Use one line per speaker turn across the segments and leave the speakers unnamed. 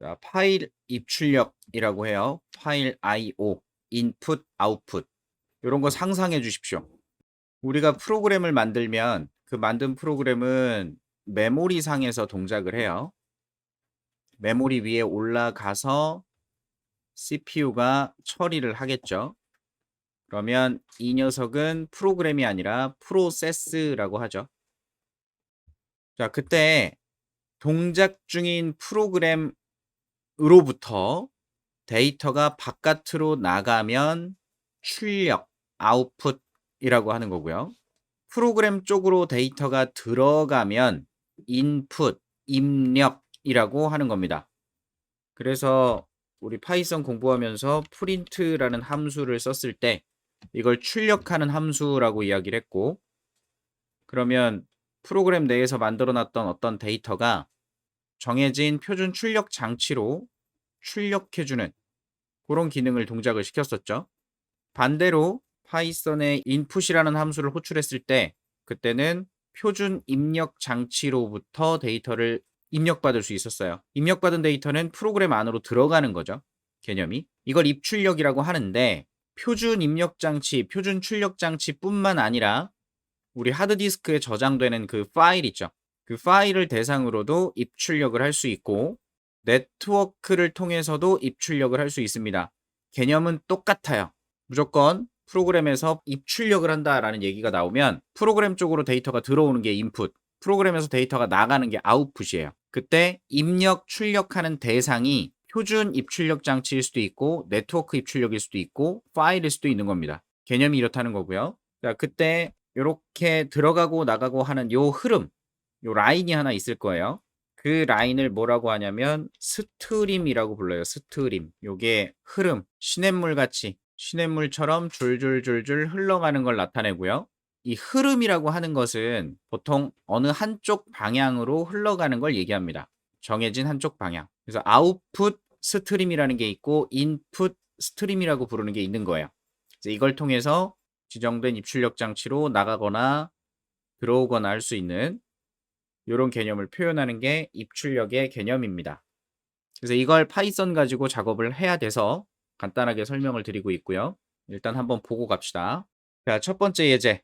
자, 파일 입출력이라고 해요. 파일 IO, 인풋, 아웃풋. 이런 거 상상해 주십시오. 우리가 프로그램을 만들면 그 만든 프로그램은 메모리 상에서 동작을 해요. 메모리 위에 올라가서 CPU가 처리를 하겠죠. 그러면 이 녀석은 프로그램이 아니라 프로세스라고 하죠. 자, 그때 동작 중인 프로그램 으로부터 데이터가 바깥으로 나가면 출력, 아웃풋이라고 하는 거고요. 프로그램 쪽으로 데이터가 들어가면 인풋, 입력이라고 하는 겁니다. 그래서 우리 파이썬 공부하면서 프린트라는 함수를 썼을 때 이걸 출력하는 함수라고 이야기를 했고 그러면 프로그램 내에서 만들어 놨던 어떤 데이터가 정해진 표준 출력 장치로 출력해주는 그런 기능을 동작을 시켰었죠. 반대로 파이썬의 input이라는 함수를 호출했을 때 그때는 표준 입력 장치로부터 데이터를 입력받을 수 있었어요. 입력받은 데이터는 프로그램 안으로 들어가는 거죠. 개념이. 이걸 입출력이라고 하는데 표준 입력 장치, 표준 출력 장치뿐만 아니라 우리 하드디스크에 저장되는 그 파일 있죠. 그 파일을 대상으로도 입출력을 할 수 있고 네트워크를 통해서도 입출력을 할 수 있습니다. 개념은 똑같아요. 무조건 프로그램에서 입출력을 한다라는 얘기가 나오면 프로그램 쪽으로 데이터가 들어오는 게 인풋, 프로그램에서 데이터가 나가는 게 아웃풋이에요. 그때 입력, 출력하는 대상이 표준 입출력 장치일 수도 있고 네트워크 입출력일 수도 있고 파일일 수도 있는 겁니다. 개념이 이렇다는 거고요. 자, 그때 이렇게 들어가고 나가고 하는 요 흐름, 요 라인이 하나 있을 거예요. 그 라인을 뭐라고 하냐면 스트림이라고 불러요. 스트림. 요게 흐름, 시냇물 같이 시냇물처럼 줄줄줄줄 흘러가는 걸 나타내고요. 이 흐름이라고 하는 것은 보통 어느 한쪽 방향으로 흘러가는 걸 얘기합니다. 정해진 한쪽 방향. 그래서 아웃풋 스트림이라는 게 있고 인풋 스트림이라고 부르는 게 있는 거예요. 이걸 통해서 지정된 입출력 장치로 나가거나 들어오거나 할 수 있는 이런 개념을 표현하는 게 입출력의 개념입니다. 그래서 이걸 파이썬 가지고 작업을 해야 돼서 간단하게 설명을 드리고 있고요. 일단 한번 보고 갑시다. 자, 첫 번째 예제.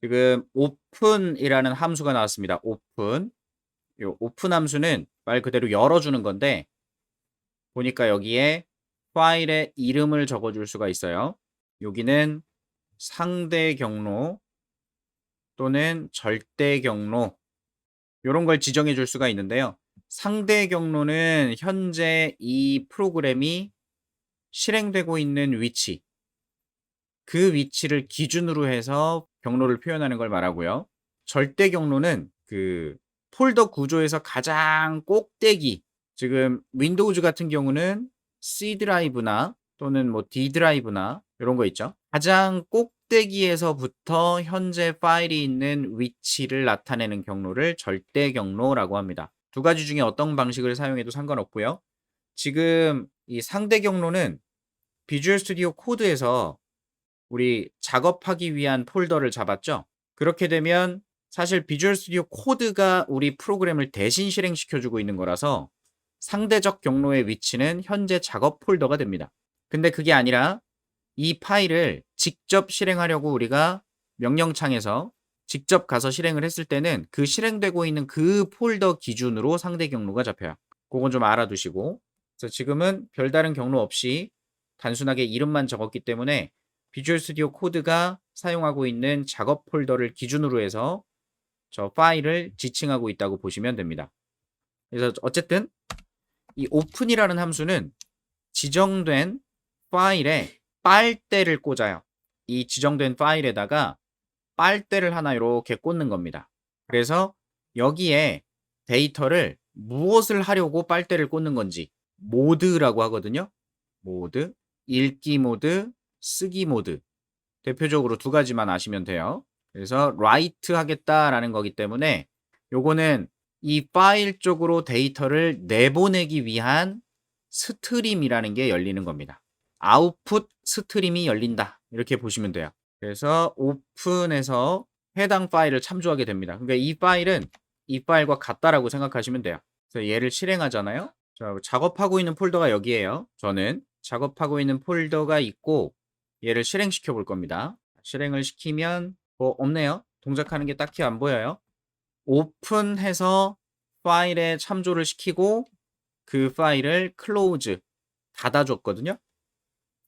지금 오픈이라는 함수가 나왔습니다. 오픈. 이 오픈 함수는 말 그대로 열어주는 건데 보니까 여기에 파일의 이름을 적어줄 수가 있어요. 여기는 상대 경로 또는 절대 경로 이런 걸 지정해 줄 수가 있는데요. 상대 경로는 현재 이 프로그램이 실행되고 있는 위치 그 위치를 기준으로 해서 경로를 표현하는 걸 말하고요. 절대 경로는 그 폴더 구조에서 가장 꼭대기 지금 윈도우즈 같은 경우는 C 드라이브나 또는 뭐 D 드라이브나 이런 거 있죠. 가장 꼭대기에서부터 현재 파일이 있는 위치를 나타내는 경로를 절대 경로라고 합니다. 두 가지 중에 어떤 방식을 사용해도 상관없고요. 지금 이 상대 경로는 비주얼 스튜디오 코드에서 우리 작업하기 위한 폴더를 잡았죠. 그렇게 되면 사실 비주얼 스튜디오 코드가 우리 프로그램을 대신 실행시켜주고 있는 거라서 상대적 경로의 위치는 현재 작업 폴더가 됩니다. 근데 그게 아니라 이 파일을 직접 실행하려고 우리가 명령창에서 직접 가서 실행을 했을 때는 그 실행되고 있는 그 폴더 기준으로 상대 경로가 잡혀요. 그건 좀 알아두시고. 그래서 지금은 별다른 경로 없이 단순하게 이름만 적었기 때문에 비주얼 스튜디오 코드가 사용하고 있는 작업 폴더를 기준으로 해서 저 파일을 지칭하고 있다고 보시면 됩니다. 그래서 어쨌든 이 오픈이라는 함수는 지정된 파일에 빨대를 꽂아요. 이 지정된 파일에다가 빨대를 하나 이렇게 꽂는 겁니다. 그래서 여기에 데이터를 무엇을 하려고 빨대를 꽂는 건지 모드라고 하거든요. 모드, 읽기 모드, 쓰기 모드. 대표적으로 두 가지만 아시면 돼요. 그래서 write 하겠다라는 거기 때문에 요거는 이 파일 쪽으로 데이터를 내보내기 위한 스트림이라는 게 열리는 겁니다. 아웃풋 스트림이 열린다. 이렇게 보시면 돼요. 그래서 오픈해서 해당 파일을 참조하게 됩니다. 그러니까 이 파일은 이 파일과 같다라고 생각하시면 돼요. 그래서 얘를 실행하잖아요. 자, 작업하고 있는 폴더가 여기에요. 저는 작업하고 있는 폴더가 있고 얘를 실행시켜 볼 겁니다. 실행을 시키면 뭐 없네요. 동작하는 게 딱히 안 보여요. 오픈해서 파일에 참조를 시키고 그 파일을 클로즈 닫아줬거든요.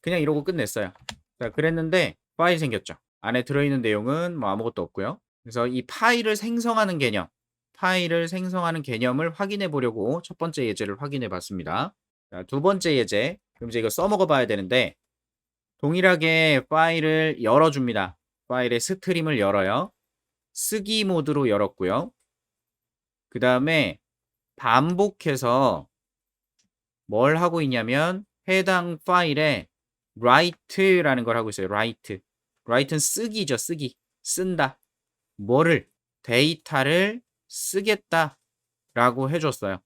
그냥 이러고 끝냈어요. 자, 그랬는데 파일 생겼죠. 안에 들어있는 내용은 뭐 아무것도 없고요. 그래서 이 파일을 생성하는 개념, 파일을 생성하는 개념을 확인해 보려고 첫 번째 예제를 확인해 봤습니다. 자, 두 번째 예제, 그럼 이제 이거 써먹어 봐야 되는데 동일하게 파일을 열어줍니다. 파일의 스트림을 열어요. 쓰기 모드로 열었고요. 그 다음에 반복해서 뭘 하고 있냐면 해당 파일에 write라는 걸 하고 있어요. write. write는 쓰기죠. 쓰기. 쓴다. 뭐를? 데이터를 쓰겠다. 라고 해줬어요.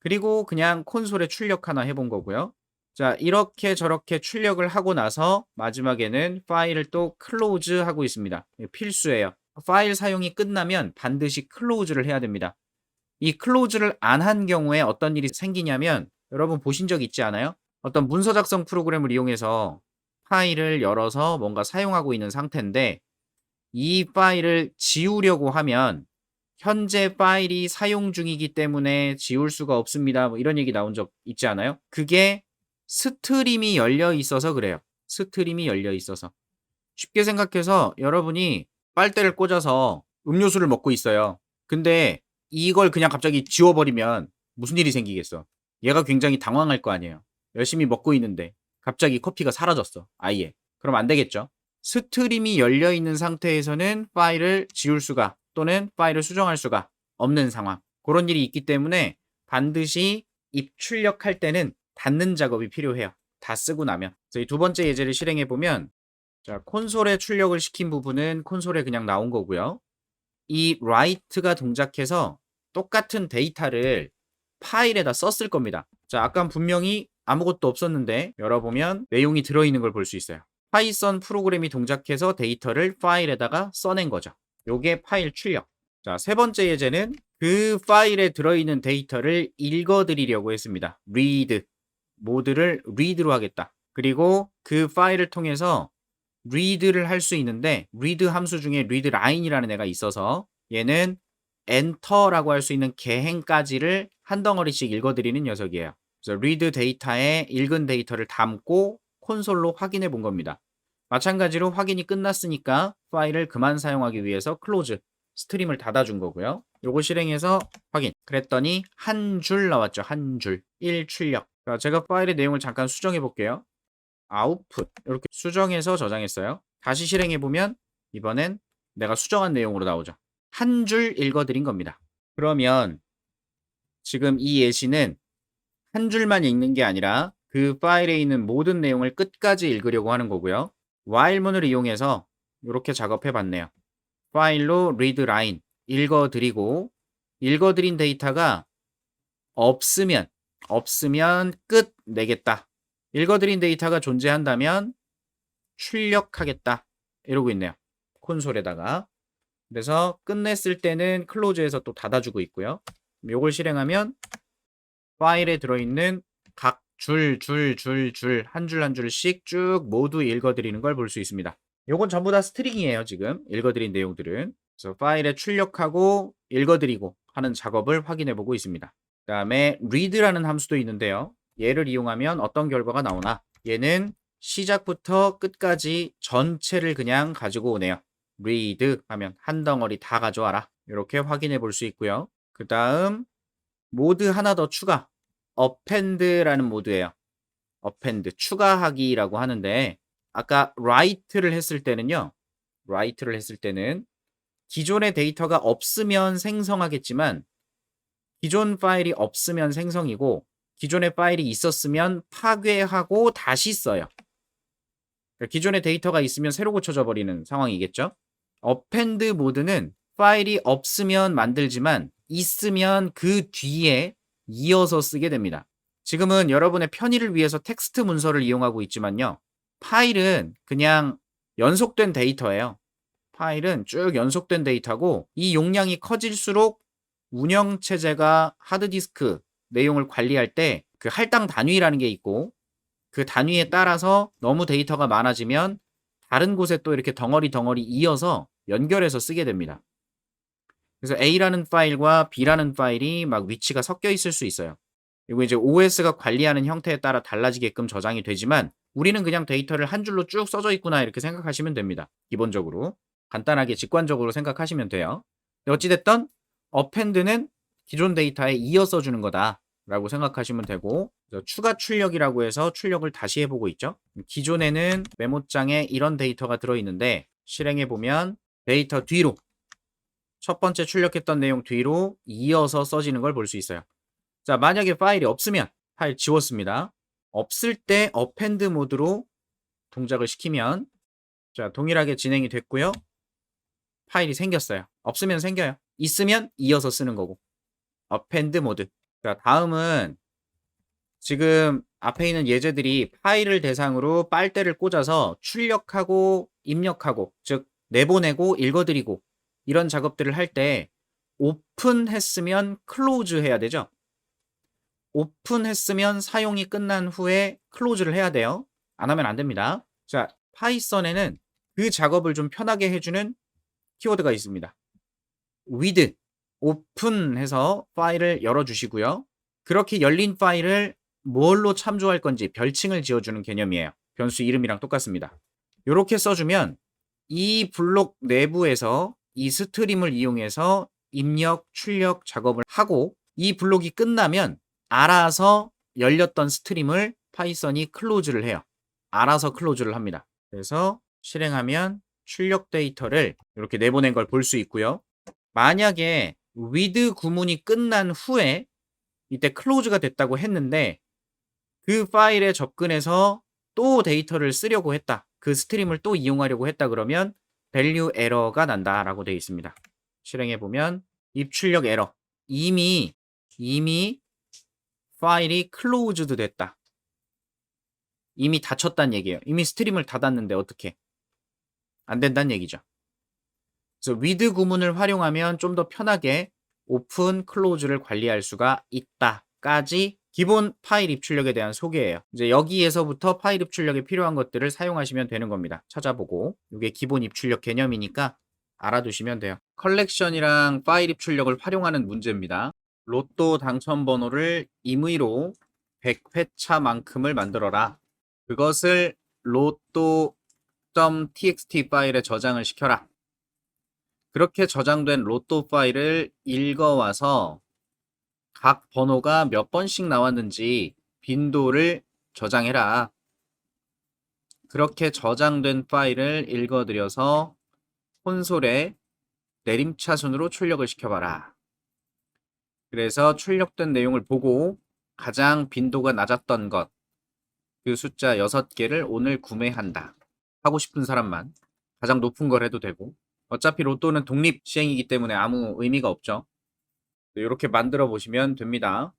그리고 그냥 콘솔에 출력 하나 해본 거고요. 자, 이렇게 저렇게 출력을 하고 나서 마지막에는 파일을 또 클로즈 하고 있습니다. 필수예요. 파일 사용이 끝나면 반드시 클로즈를 해야 됩니다. 이 클로즈를 안 한 경우에 어떤 일이 생기냐면 여러분 보신 적 있지 않아요? 어떤 문서 작성 프로그램을 이용해서 파일을 열어서 뭔가 사용하고 있는 상태인데 이 파일을 지우려고 하면 현재 파일이 사용 중이기 때문에 지울 수가 없습니다. 뭐 이런 얘기 나온 적 있지 않아요? 그게 스트림이 열려 있어서 그래요. 스트림이 열려 있어서. 쉽게 생각해서 여러분이 빨대를 꽂아서 음료수를 먹고 있어요. 근데 이걸 그냥 갑자기 지워버리면 무슨 일이 생기겠어? 얘가 굉장히 당황할 거 아니에요. 열심히 먹고 있는데 갑자기 커피가 사라졌어. 아예. 그럼 안 되겠죠? 스트림이 열려 있는 상태에서는 파일을 지울 수가 또는 파일을 수정할 수가 없는 상황. 그런 일이 있기 때문에 반드시 입출력할 때는 닫는 작업이 필요해요. 다 쓰고 나면. 이두 번째 예제를 실행해 보면 자, 콘솔에 출력을 시킨 부분은 콘솔에 그냥 나온 거고요. 이 write가 동작해서 똑같은 데이터를 파일에다 썼을 겁니다. 자, 아까 분명히 아무것도 없었는데 열어보면 내용이 들어있는 걸 볼 수 있어요. 파이썬 프로그램이 동작해서 데이터를 파일에다가 써낸 거죠. 요게 파일 출력. 자, 세 번째 예제는 그 파일에 들어있는 데이터를 읽어드리려고 했습니다. read. 모드를 read로 하겠다. 그리고 그 파일을 통해서 read를 할 수 있는데 read 함수 중에 read line이라는 애가 있어서 얘는 enter라고 할 수 있는 개행까지를 한 덩어리씩 읽어드리는 녀석이에요. 그래서 read 데이터에 읽은 데이터를 담고 콘솔로 확인해 본 겁니다. 마찬가지로 확인이 끝났으니까 파일을 그만 사용하기 위해서 close 스트림을 닫아준 거고요. 요거 실행해서 확인. 그랬더니 한 줄 나왔죠. 한 줄. 1 출력. 자, 제가 파일의 내용을 잠깐 수정해 볼게요. 아웃풋 이렇게 수정해서 저장했어요. 다시 실행해 보면 이번엔 내가 수정한 내용으로 나오죠. 한 줄 읽어드린 겁니다. 그러면 지금 이 예시는 한 줄만 읽는 게 아니라 그 파일에 있는 모든 내용을 끝까지 읽으려고 하는 거고요. while문을 이용해서 이렇게 작업해 봤네요. 파일로 read line 읽어드리고 읽어드린 데이터가 없으면 없으면 끝 내겠다. 읽어드린 데이터가 존재한다면 출력하겠다. 이러고 있네요. 콘솔에다가. 그래서 끝냈을 때는 클로즈에서 또 닫아주고 있고요. 요걸 실행하면 파일에 들어있는 각 줄, 줄, 줄, 줄, 한 줄 한 줄씩 쭉 모두 읽어드리는 걸 볼 수 있습니다. 요건 전부 다 스트링이에요, 지금. 읽어드린 내용들은. 그래서 파일에 출력하고 읽어드리고 하는 작업을 확인해 보고 있습니다. 그 다음에 read라는 함수도 있는데요. 얘를 이용하면 어떤 결과가 나오나? 얘는 시작부터 끝까지 전체를 그냥 가지고 오네요. read 하면 한 덩어리 다 가져와라. 이렇게 확인해 볼 수 있고요. 그 다음 모드 하나 더 추가. append라는 모드예요. append 추가하기라고 하는데 아까 write를 했을 때는요. write를 했을 때는 기존의 데이터가 없으면 생성하겠지만 기존 파일이 없으면 생성이고 기존의 파일이 있었으면 파괴하고 다시 써요. 그러니까 기존의 데이터가 있으면 새로 고쳐져 버리는 상황이겠죠. append 모드는 파일이 없으면 만들지만 있으면 그 뒤에 이어서 쓰게 됩니다. 지금은 여러분의 편의를 위해서 텍스트 문서를 이용하고 있지만요. 파일은 그냥 연속된 데이터예요. 파일은 쭉 연속된 데이터고 이 용량이 커질수록 운영체제가 하드디스크 내용을 관리할 때 그 할당 단위라는 게 있고 그 단위에 따라서 너무 데이터가 많아지면 다른 곳에 또 이렇게 덩어리 덩어리 이어서 연결해서 쓰게 됩니다. 그래서 A라는 파일과 B라는 파일이 막 위치가 섞여 있을 수 있어요. 그리고 이제 OS가 관리하는 형태에 따라 달라지게끔 저장이 되지만 우리는 그냥 데이터를 한 줄로 쭉 써져 있구나 이렇게 생각하시면 됩니다. 기본적으로. 간단하게 직관적으로 생각하시면 돼요. 근데 어찌됐든 어펜드는 기존 데이터에 이어서 주는 거다라고 생각하시면 되고 추가 출력이라고 해서 출력을 다시 해보고 있죠. 기존에는 메모장에 이런 데이터가 들어있는데 실행해 보면 데이터 뒤로 첫 번째 출력했던 내용 뒤로 이어서 써지는 걸 볼 수 있어요. 자, 만약에 파일이 없으면 파일 지웠습니다. 없을 때 어펜드 모드로 동작을 시키면 자, 동일하게 진행이 됐고요. 파일이 생겼어요. 없으면 생겨요. 있으면 이어서 쓰는 거고. 어펜드 모드. 자, 다음은 지금 앞에 있는 예제들이 파일을 대상으로 빨대를 꽂아서 출력하고 입력하고 즉 내보내고 읽어드리고 이런 작업들을 할 때 오픈했으면 클로즈 해야 되죠. 오픈했으면 사용이 끝난 후에 클로즈를 해야 돼요. 안 하면 안 됩니다. 자, 파이썬에는 그 작업을 좀 편하게 해주는 키워드가 있습니다. with 오픈해서 파일을 열어주시고요. 그렇게 열린 파일을 뭘로 참조할 건지 별칭을 지어주는 개념이에요. 변수 이름이랑 똑같습니다. 이렇게 써주면 이 블록 내부에서 이 스트림을 이용해서 입력, 출력 작업을 하고 이 블록이 끝나면 알아서 열렸던 스트림을 파이썬이 클로즈를 해요. 알아서 클로즈를 합니다. 그래서 실행하면 출력 데이터를 이렇게 내보낸 걸 볼 수 있고요. 만약에 with 구문이 끝난 후에 이때 클로즈가 됐다고 했는데 그 파일에 접근해서 또 데이터를 쓰려고 했다. 그 스트림을 또 이용하려고 했다 그러면 value 에러가 난다라고 되어 있습니다. 실행해 보면 입출력 에러. 이미 이미 파일이 클로즈드 됐다. 이미 닫혔다는 얘기예요. 이미 스트림을 닫았는데 어떻게? 안 된다는 얘기죠. 그래서 with 구문을 활용하면 좀 더 편하게 오픈, 클로즈를 관리할 수가 있다까지 기본 파일 입출력에 대한 소개예요. 이제 여기에서부터 파일 입출력에 필요한 것들을 사용하시면 되는 겁니다. 찾아보고 이게 기본 입출력 개념이니까 알아두시면 돼요. 컬렉션이랑 파일 입출력을 활용하는 문제입니다. 로또 당첨 번호를 임의로 100회차만큼을 만들어라. 그것을 로또.txt 파일에 저장을 시켜라. 그렇게 저장된 로또 파일을 읽어와서 각 번호가 몇 번씩 나왔는지 빈도를 저장해라. 그렇게 저장된 파일을 읽어드려서 콘솔에 내림차순으로 출력을 시켜봐라. 그래서 출력된 내용을 보고 가장 빈도가 낮았던 것, 그 숫자 6개를 오늘 구매한다. 하고 싶은 사람만 가장 높은 걸 해도 되고 어차피 로또는 독립 시행이기 때문에 아무 의미가 없죠. 이렇게 만들어 보시면 됩니다.